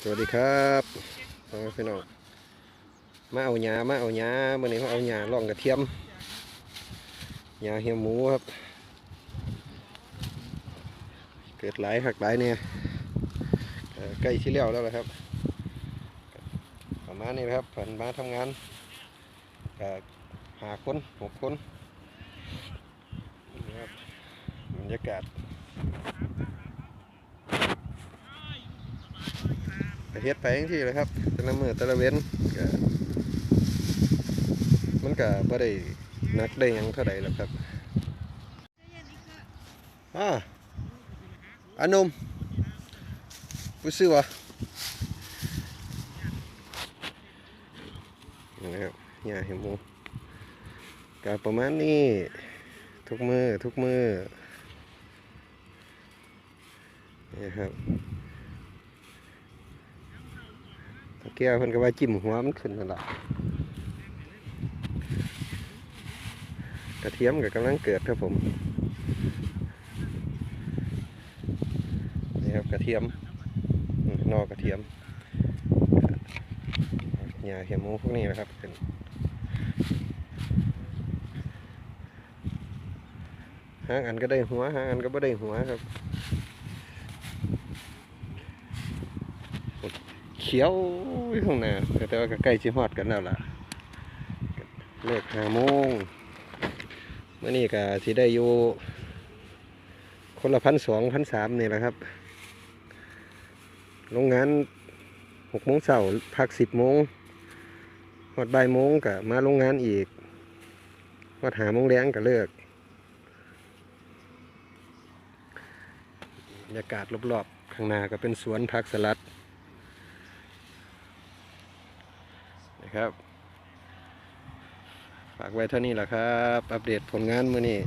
สวัสดีครับพ่อแม่พี่น้องมาเอาหญ้ามาเอาหญ้าเมื่อนี้มาเอาหญ้าล่องกระเทียมหญ้าเหี่ยวหมูครับ เกิดหลายหักหลายเนี่ยเอ่อใกล้ที่เลี้ยวแล้วละครับประมาณนี้ครับผ่านมาทำงานหาคนหกคนนี่ครับบรรยากาศ ก็เฮ็ดไปจังซี่แหละครับแต่ละมือแต่ละเว้นก็มันก็บ่ได้นักได้ยังเท่าใดหรอกครับอ่าอันนมผู้ซื้อวะนี่นะครับหญ้าเห็นมูก็ประมาณนี้ทุกมือทุกมือนี่ครับ ตะเกียบเพิ่นก็ว่าจิ้มหัวมันขึ้นนั่นล่ะกระเทียมก็กำลังเกิดครับผมนี่ครับกระเทียมนอกกระเทียมหญ้าเขียวหมูพวกนี้นะครับเป็นหางอันก็ได้หัวหางอันก็ไม่ได้หัวครับ ขียวข้างหน้าแต่ว่าก็ใกล้ชิฮอดกันแล้วล่ะเลิกห้าโมงเมื่อนี้ก็ที่ได้อยู่คนละพันสองพันสามนี่แหละครับโรงงานหกโมงเช้าพักสิบโมงหอดบ่ายโมงก็มาโรงงานอีกหอดหาโมงแรงก็เลิกบรรยากาศรอบๆข้างหน้าก็เป็นสวนผักสลัด นะ ครับ ฝากไว้เท่านี้แหละครับ อัปเดตผลงานมือนี้